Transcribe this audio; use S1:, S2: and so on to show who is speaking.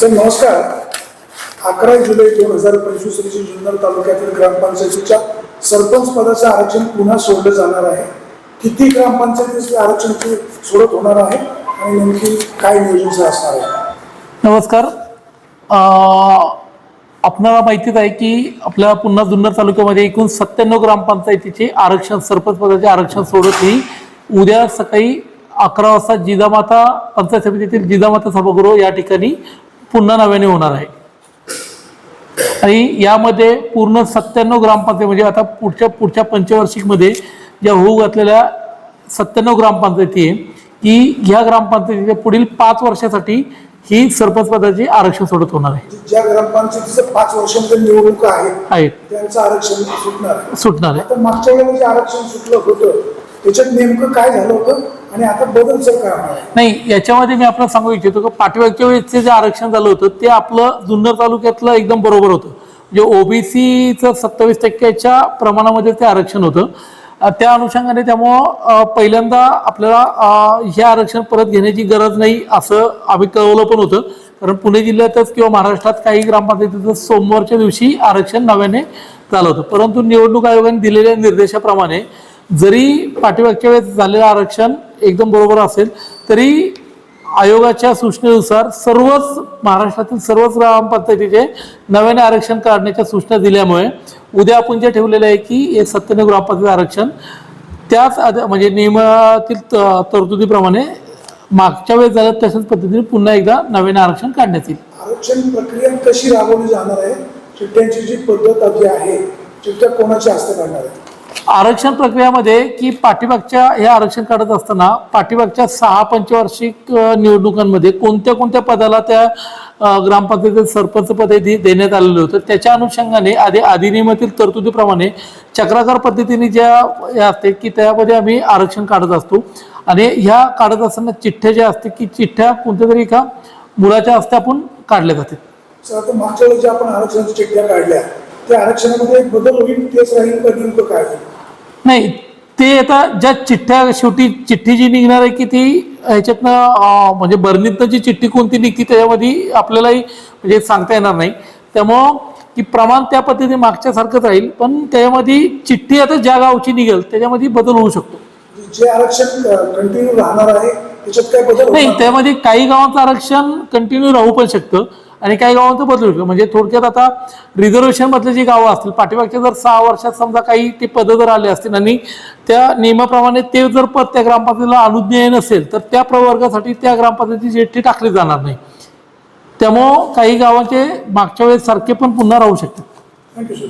S1: Sir नमस्कार. अकरा जुलै दोन हजार पंचवीस रोजी जुन्नर तालुक्यातील ग्रामपंचायतीच्या सरपंच पदाचं आरक्षण पुन्हा सोडलं जाणार आहे. किती ग्रामपंचायतीचे आरक्षण सोडत होणार आहे आणि नेमकी काय नियोजन असणार आहे?
S2: नमस्कार. आपणाला माहितीच आहे की आपल्या पुन्हा जुन्नर तालुक्यामध्ये एकूण सत्त्याण्णव ग्रामपंचायतीचे आरक्षण सरपंच पदाचे आरक्षण सोडत ही उद्या सकाळी अकरा वाजता जिजामाता पंचायत समितीतील जिजामाता सभागृह या ठिकाणी पुन्हा नव्याने होणार आहे. आणि यामध्ये पूर्ण सत्त्याण्णव ग्रामपंचायत म्हणजे आता पुढच्या पुढच्या पंचवार्षिकमध्ये ज्या होऊ घातलेल्या सत्त्याण्णव ग्रामपंचायती आहे की ह्या ग्रामपंचायतीच्या पुढील पाच वर्षासाठी ही सरपंच पदाची आरक्षण सोडत होणार आहे.
S1: ज्या ग्रामपंचायतीचं पाच वर्षांमध्ये निवडणुका आहेत त्यांचं आरक्षण सुटणार आहे.
S2: सुटणार आहे.
S1: मागच्या वेळेला जे आरक्षण सुटलं होतं त्याच्यात नेमकं काय झालं होतं? आणि आता बदल सरकार
S2: नाही याच्यामध्ये मी आपल्याला सांगू इच्छितो की पाठव्याच्या वेळेसचे जे आरक्षण झालं होतं ते आपलं जुन्नर तालुक्यातलं एकदम बरोबर होतं. म्हणजे ओबीसीचं सत्तावीस टक्क्याच्या प्रमाणामध्ये ते आरक्षण होतं. त्या अनुषंगाने त्यामुळं पहिल्यांदा आपल्याला हे आरक्षण परत घेण्याची गरज नाही असं आम्ही कळवलं पण होतं. कारण पुणे जिल्ह्यातच किंवा महाराष्ट्रात काही ग्रामपंचायतीचं सोमवारच्या दिवशी आरक्षण नव्याने झालं होतं. परंतु निवडणूक आयोगाने दिलेल्या निर्देशाप्रमाणे जरी पाठीमागच्या वेळेस झालेलं आरक्षण एकदम बरोबर असेल तरी आयोगाच्या सूचनेनुसार सर्वच महाराष्ट्रातील सर्वच ग्रामपंचायतीचे नव्याने आरक्षण काढण्याच्या सूचना दिल्यामुळे उद्या आपण जे ठेवलेलं आहे की हे सत्त्याण्णव ग्रामपंचायत आरक्षण त्याच म्हणजे नियमातील त- तरतुदीप्रमाणे मागच्या वेळेस झालं तशाच पद्धतीने पुन्हा एकदा नव्याने आरक्षण काढण्यात येईल.
S1: आरक्षण प्रक्रिया कशी राबवली जाणार आहे? चिठ्ठ्यांची जी पद्धत आहे चिठ्ठ्या कोणाच्या हस्ते काढणार आहे?
S2: आरक्षण प्रक्रियामध्ये की पाठीमागच्या हे आरक्षण काढत असताना पाठीमागच्या सहा पंचवार्षिक निवडणुकांमध्ये कोणत्या कोणत्या पदाला त्या ग्रामपंचायतीत सरपंच पद दे- देण्यात आलेलं होतं? त्याच्या अनुषंगाने आधी अधिनियमातील तरतुदीप्रमाणे चक्राकार पद्धतीने ज्या या असते की त्यामध्ये आम्ही आरक्षण काढत असतो. आणि ह्या काढत असताना चिठ्ठ्या ज्या असते की चिठ्ठ्या कोणत्या तरी एका मुलाच्या हस्ते आपण काढल्या जातात
S1: आता मागच्या वेळेस आपण आरक्षणाच्या चिठ्ठ्या काढल्या त्या आरक्षणामध्ये एक बदल होईल तेच राहील का नेमकं काय? होईल
S2: नाही ते आता ज्या चिठ्ठ्या शेवटी चिठ्ठी जी निघणार आहे की ती ह्याच्यातनं म्हणजे बर्नीतनं जी चिठ्ठी कोणती निघती त्याच्यामध्ये आपल्यालाही म्हणजे सांगता येणार नाही. त्यामुळं की प्रमाण त्या पद्धतीने मागच्यासारखंच राहील पण त्याच्यामध्ये चिठ्ठी आता ज्या गावची निघेल त्याच्यामध्ये बदल होऊ शकतो.
S1: जे आरक्षण कंटिन्यू राहणार आहे त्याच्यात काय बदल
S2: नाही त्यामध्ये काही गावांचं आरक्षण कंटिन्यू राहू पण शकतं. आणि काही गावांचं बदलू शकतो. म्हणजे थोडक्यात आता रिझर्वेशनमधले जी गावं असतील पाठीमागच्या जर सहा वर्षात समजा काही ते पदं जर आले असतील आणि त्या नियमाप्रमाणे ते जर पद त्या ग्रामपंचायतीला अनुज्ञेय नसेल तर त्या प्रवर्गासाठी त्या ग्रामपंचायतीची चिठ्ठी टाकली जाणार नाही. त्यामुळं काही गावांचे मागच्या वेळेस सारखे पण पुन्हा राहू शकतात.
S1: Thank you sir